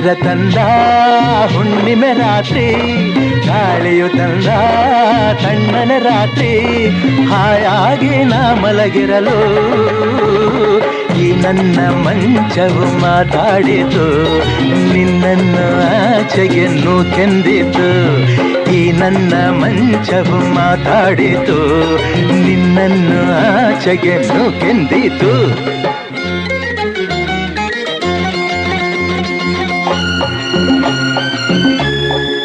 ತಂದ ಹುಣ್ಣಿಮೆ ರಾತ್ರಿ, ಗಾಳಿಯು ತಂದ ತಣ್ಣನ ರಾತ್ರಿ, ಹಾಯಾಗಿ ನಾ ಮಲಗಿರಲು. ಈ ನನ್ನ ಮಂಚವು ಮಾತಾಡಿತು, ನಿನ್ನನ್ನು ಆಚೆಗೆ ಕೆಂದಿತು. ಈ ನನ್ನ ಮಂಚವು ಮಾತಾಡಿತು, ನಿನ್ನನ್ನು ಆಚೆಗೆ ಕೆಂದಿತು.